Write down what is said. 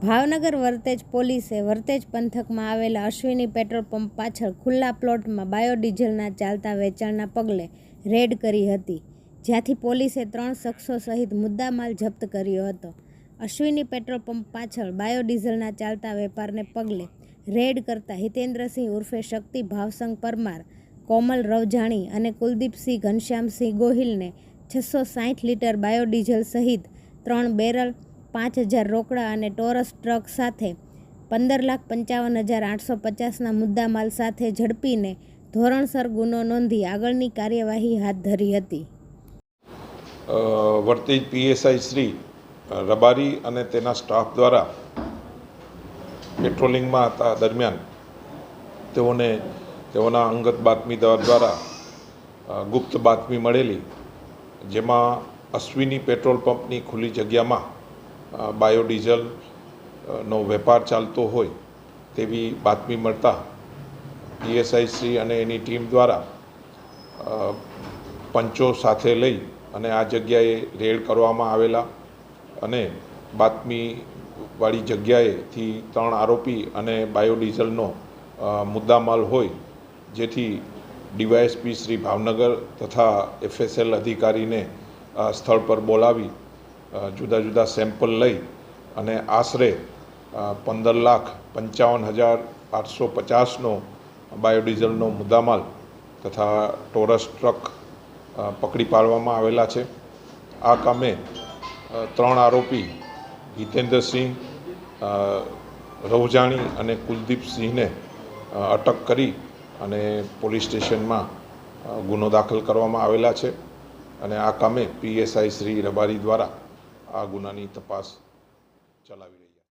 ભાવનગર વર્તેજ પોલીસે વર્તેજ પંથકમાં આવેલા અશ્વિની પેટ્રોલ પંપ પાછળ ખુલ્લા પ્લોટમાં બાયોડીઝલના ચાલતા વેચાણના પગલે રેડ કરી હતી, જ્યાંથી પોલીસે ત્રણ શખ્સો સહિત મુદ્દામાલ જપ્ત કર્યો હતો. અશ્વિની પેટ્રોલ પંપ પાછળ બાયોડીઝલના ચાલતા વેપારને પગલે રેડ કરતા હિતેન્દ્રસિંહ ઉર્ફે શક્તિ ભાવસંગ પરમાર, કોમલ રવજાણી અને કુલદીપસિંહ ઘનશ્યામસિંહ ગોહિલને છસો સાઠ લીટર બાયોડીઝલ સહિત ત્રણ બેરલ પાંચ હજાર રોકડા અને ટોરસ ટ્રક સાથે પંદર લાખ પંચાવન હજાર આઠસો પચાસના મુદ્દામાલ સાથે ઝડપીને ધોરણસર ગુનો નોંધી આગળની કાર્યવાહી હાથ ધરી હતી. વર્તેજ પીએસઆઈ શ્રી રબારી અને તેના સ્ટાફ દ્વારા પેટ્રોલિંગમાં હતા દરમિયાન તેઓને તેઓના અંગત બાતમીદાર દ્વારા ગુપ્ત બાતમી મળેલી, જેમાં અશ્વિની પેટ્રોલ પંપની ખુલ્લી જગ્યામાં અ, બાયોડીઝલ નો વેપાર ચાલતો હોય તેવી બાતમી મળતા પીએસઆઈ અને એની ટીમ દ્વારા પંચો સાથે લઈ અને આ જગ્યાએ રેડ કરવામાં આવેલા અને બાતમીવાળી જગ્યાએથી ત્રણ આરોપી અને બાયોડીઝલનો મુદ્દામાલ હોય જેથી ડીવાયએસપી શ્રી ભાવનગર તથા એફએસએલ અધિકારીને સ્થળ પર બોલાવી જુદા જુદા સેમ્પલ લઈ અને આશરે પંદર લાખ પંચાવન હજાર આઠસો પચાસનો બાયોડીઝલનો મુદ્દામાલ તથા ટોરસ ટ્રક પકડી પાડવામાં આવેલા છે. આ કામે ત્રણ આરોપી હિતેન્દ્રસિંહ રવજાણી અને કુલદીપસિંહને અટક કરી અને પોલીસ સ્ટેશનમાં ગુનો દાખલ કરવામાં આવેલા છે. અને આ કામે પીએસઆઈ શ્રી રબારી દ્વારા આ ગુનાની તપાસ ચલાવી રહી